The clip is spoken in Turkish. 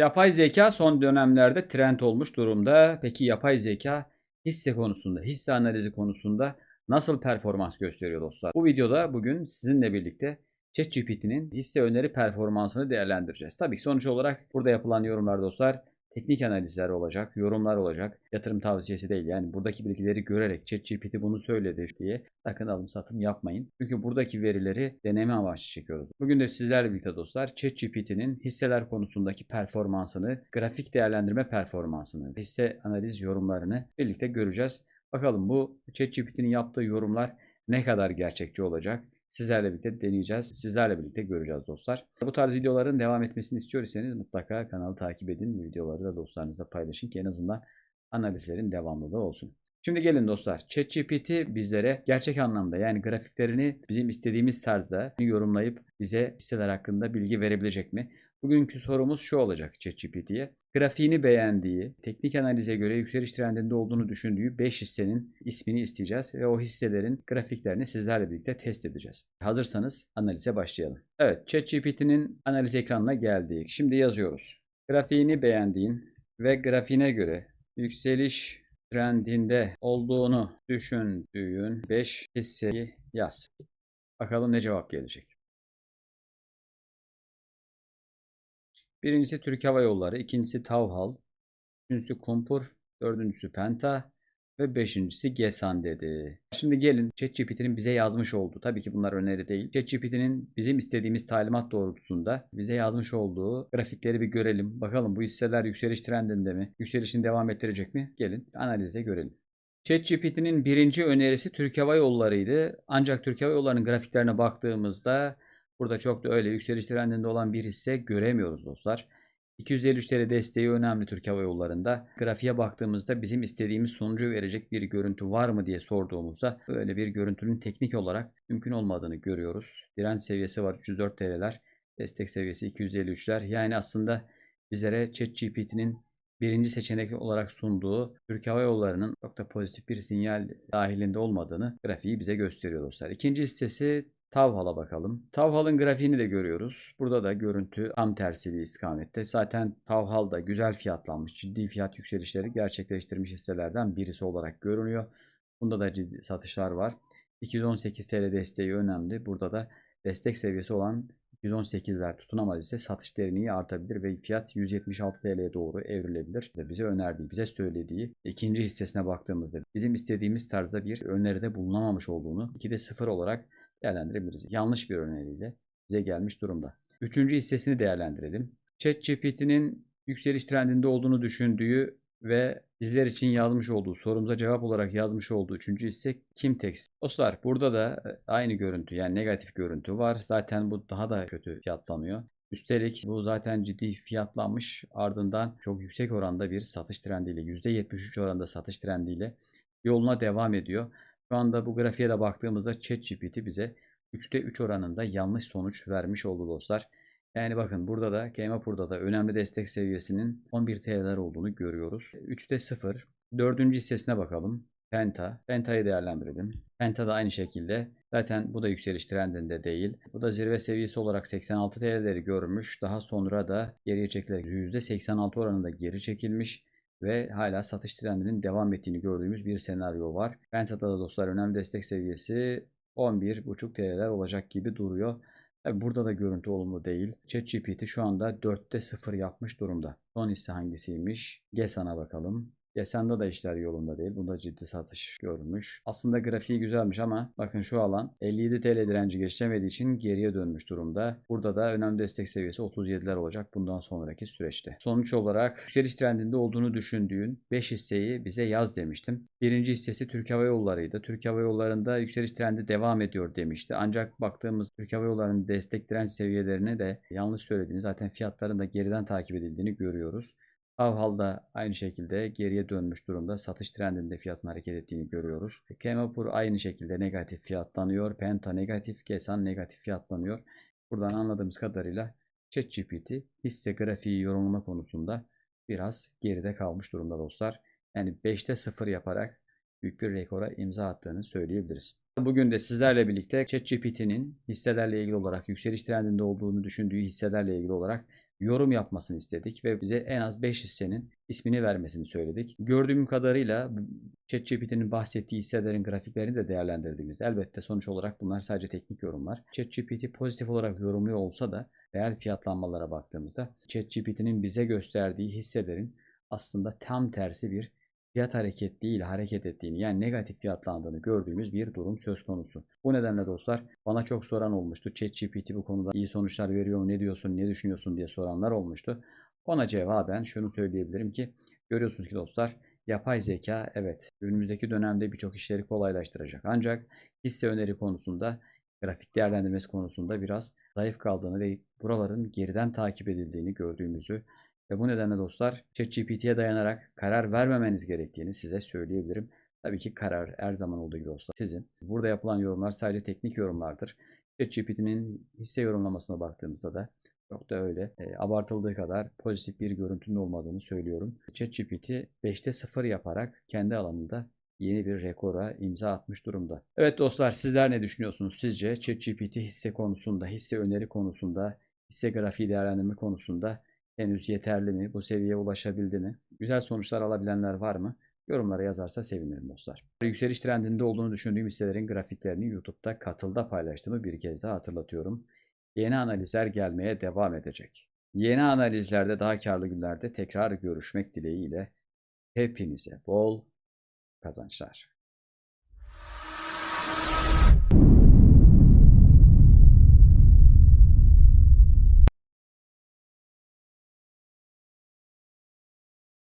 Yapay zeka son dönemlerde trend olmuş durumda. Peki yapay zeka hisse konusunda, hisse analizi konusunda nasıl performans gösteriyor dostlar? Bu videoda bugün sizinle birlikte ChatGPT'nin hisse öneri performansını değerlendireceğiz. Tabii ki sonuç olarak burada yapılan yorumlar dostlar teknik analizler olacak, yorumlar olacak. Yatırım tavsiyesi değil. Yani buradaki bilgileri görerek ChatGPT bunu söyledi diye sakın alım satım yapmayın. Çünkü buradaki verileri deneme amaçlı çekiyoruz. Bugün de sizlerle birlikte dostlar ChatGPT'nin hisseler konusundaki performansını, grafik değerlendirme performansını, hisse analiz yorumlarını birlikte göreceğiz. Bakalım bu ChatGPT'nin yaptığı yorumlar ne kadar gerçekçi olacak? Sizlerle birlikte deneyeceğiz. Sizlerle birlikte göreceğiz dostlar. Bu tarz videoların devam etmesini istiyorsanız mutlaka kanalı takip edin. Videoları da dostlarınızla paylaşın ki en azından analizlerin devamlılığı olsun. Şimdi gelin dostlar. ChatGPT bizlere gerçek anlamda yani grafiklerini bizim istediğimiz tarzda yorumlayıp bize hisseler hakkında bilgi verebilecek mi? Bugünkü sorumuz şu olacak ChatGPT'ye. Grafiğini beğendiği, teknik analize göre yükseliş trendinde olduğunu düşündüğü 5 hissenin ismini isteyeceğiz ve o hisselerin grafiklerini sizlerle birlikte test edeceğiz. Hazırsanız analize başlayalım. Evet, ChatGPT'nin analiz ekranına geldik. Şimdi yazıyoruz. Grafiğini beğendiğin ve grafiğine göre yükseliş trendinde olduğunu düşündüğün 5 hisseyi yaz. Bakalım ne cevap gelecek. Birincisi Türk Hava Yolları, ikincisi Tavhal, üçüncüsü Kumpur, dördüncüsü Penta ve beşincisi Gesan dedi. Şimdi gelin ChatGPT'nin bize yazmış olduğu, tabii ki bunlar öneri değil. ChatGPT'nin bizim istediğimiz talimat doğrultusunda bize yazmış olduğu grafikleri bir görelim. Bakalım bu hisseler yükseliş trendinde mi? Yükselişini devam ettirecek mi? Gelin analizde görelim. ChatGPT'nin birinci önerisi Türk Hava Yolları'ydı. Ancak Türk Hava Yolları'nın grafiklerine baktığımızda Burada çok da öyle yükseliş trendinde olan bir hisse göremiyoruz dostlar. 253 TL desteği önemli Türk Hava Yolları'nda. Grafiğe baktığımızda bizim istediğimiz sonucu verecek bir görüntü var mı diye sorduğumuzda böyle bir görüntünün teknik olarak mümkün olmadığını görüyoruz. Direnç seviyesi var 304 TL'ler. Destek seviyesi 253'ler. Yani aslında bizlere ChatGPT'nin birinci seçenek olarak sunduğu Türk Hava Yolları'nın çok da pozitif bir sinyal dahilinde olmadığını grafiği bize gösteriyor dostlar. İkinci hissesi Tavhal'a bakalım. Tavhal'ın grafiğini de görüyoruz. Burada da görüntü tam tersi bir istikamette. Zaten Tavhal da güzel fiyatlanmış, ciddi fiyat yükselişleri gerçekleştirmiş hisselerden birisi olarak görünüyor. Bunda da ciddi satışlar var. 218 TL desteği önemli. Burada da destek seviyesi olan 118'ler tutunamaz ise satış derinliği artabilir ve fiyat 176 TL'ye doğru evrilebilir. Bize önerdiği, bize söylediği ikinci hissesine baktığımızda bizim istediğimiz tarzda bir öneride bulunamamış olduğunu 2'de 0 olarak değerlendirebiliriz. Yanlış bir öneriyle bize gelmiş durumda. Üçüncü hissesini değerlendirelim. ChatGPT'nin yükseliş trendinde olduğunu düşündüğü ve bizler için yazmış olduğu, sorumuza cevap olarak yazmış olduğu üçüncü hisse Kimtex. Dostlar burada da aynı görüntü yani negatif görüntü var. Zaten bu daha da kötü fiyatlanıyor. Üstelik bu zaten ciddi fiyatlanmış ardından çok yüksek oranda bir satış trendiyle %73 oranda satış trendiyle yoluna devam ediyor. Şu anda bu grafiğe de baktığımızda ChatGPT bize 3'te 3 oranında yanlış sonuç vermiş oldu dostlar. Yani bakın burada da Keymapur'da da önemli destek seviyesinin 11 TL'ler olduğunu görüyoruz. 3'te 0. Dördüncü hissesine bakalım. Penta. Penta'yı değerlendirelim. Penta da aynı şekilde. Zaten bu da yükseliş trendinde değil. Bu da zirve seviyesi olarak 86 TL'leri görmüş. Daha sonra da geriye çekilerek %86 oranında geri çekilmiş ve hala satış trendinin devam ettiğini gördüğümüz bir senaryo var. Penta'da da dostlar önemli destek seviyesi 11.5 TL'ler olacak gibi duruyor. Tabi burada da görüntü olumlu değil. ChatGPT şu anda 4'te 0 yapmış durumda. Son hisse hangisiymiş? Gesan'a bakalım. Gesan'da da işler yolunda değil. Bunda ciddi satış görmüş. Aslında grafiği güzelmiş ama bakın şu alan 57 TL direnci geçemediği için geriye dönmüş durumda. Burada da önemli destek seviyesi 37'ler olacak bundan sonraki süreçte. Sonuç olarak yükseliş trendinde olduğunu düşündüğün 5 hisseyi bize yaz demiştim. Birinci hissesi Türk Hava Yolları'ydı. Türk Hava Yolları'nda yükseliş trendi devam ediyor demişti. Ancak baktığımız Türk Hava Yolları'nın destek direnç seviyelerini de yanlış söylediğini zaten fiyatların da geriden takip edildiğini görüyoruz. Avhal da aynı şekilde geriye dönmüş durumda. Satış trendinde fiyatın hareket ettiğini görüyoruz. Kemapur aynı şekilde negatif fiyatlanıyor. Penta negatif, Kesan negatif fiyatlanıyor. Buradan anladığımız kadarıyla ChatGPT hisse grafiği yorumlama konusunda biraz geride kalmış durumda dostlar. Yani 5'te 0 yaparak büyük bir rekora imza attığını söyleyebiliriz. Bugün de sizlerle birlikte ChatGPT'nin hisselerle ilgili olarak yükseliş trendinde olduğunu düşündüğü hisselerle ilgili olarak yorum yapmasını istedik ve bize en az 5 hissenin ismini vermesini söyledik. Gördüğüm kadarıyla ChatGPT'nin bahsettiği hisselerin grafiklerini de değerlendirdiğimiz elbette sonuç olarak bunlar sadece teknik yorumlar. ChatGPT pozitif olarak yorumluyor olsa da reel fiyatlanmalara baktığımızda ChatGPT'nin bize gösterdiği hisselerin aslında tam tersi bir fiyat hareketliğiyle hareket ettiğini yani negatif fiyatlandığını gördüğümüz bir durum söz konusu. Bu nedenle dostlar bana çok soran olmuştu. ChatGPT bu konuda iyi sonuçlar veriyor mu, ne diyorsun, ne düşünüyorsun diye soranlar olmuştu. Ona cevaben şunu söyleyebilirim ki görüyorsunuz ki dostlar yapay zeka evet önümüzdeki dönemde birçok işleri kolaylaştıracak. Ancak hisse öneri konusunda grafik değerlendirmesi konusunda biraz zayıf kaldığını ve buraların geriden takip edildiğini gördüğümüzü ve bu nedenle dostlar ChatGPT'ye dayanarak karar vermemeniz gerektiğini size söyleyebilirim. Tabii ki karar her zaman olduğu gibi dostlar sizin. Burada yapılan yorumlar sadece teknik yorumlardır. ChatGPT'nin hisse yorumlamasına baktığımızda da çok da öyle e, abartıldığı kadar pozitif bir görüntünün olmadığını söylüyorum. ChatGPT 5'te 0 yaparak kendi alanında yeni bir rekora imza atmış durumda. Evet dostlar sizler ne düşünüyorsunuz? Sizce ChatGPT hisse konusunda, hisse öneri konusunda, hisse grafiği değerlendirme konusunda henüz yeterli mi? Bu seviyeye ulaşabildi mi? Güzel sonuçlar alabilenler var mı? Yorumlara yazarsa sevinirim dostlar. Yükseliş trendinde olduğunu düşündüğüm hisselerin grafiklerini YouTube'da katılda paylaştığımı bir kez daha hatırlatıyorum. Yeni analizler gelmeye devam edecek. Yeni analizlerde daha karlı günlerde tekrar görüşmek dileğiyle hepinize bol kazançlar.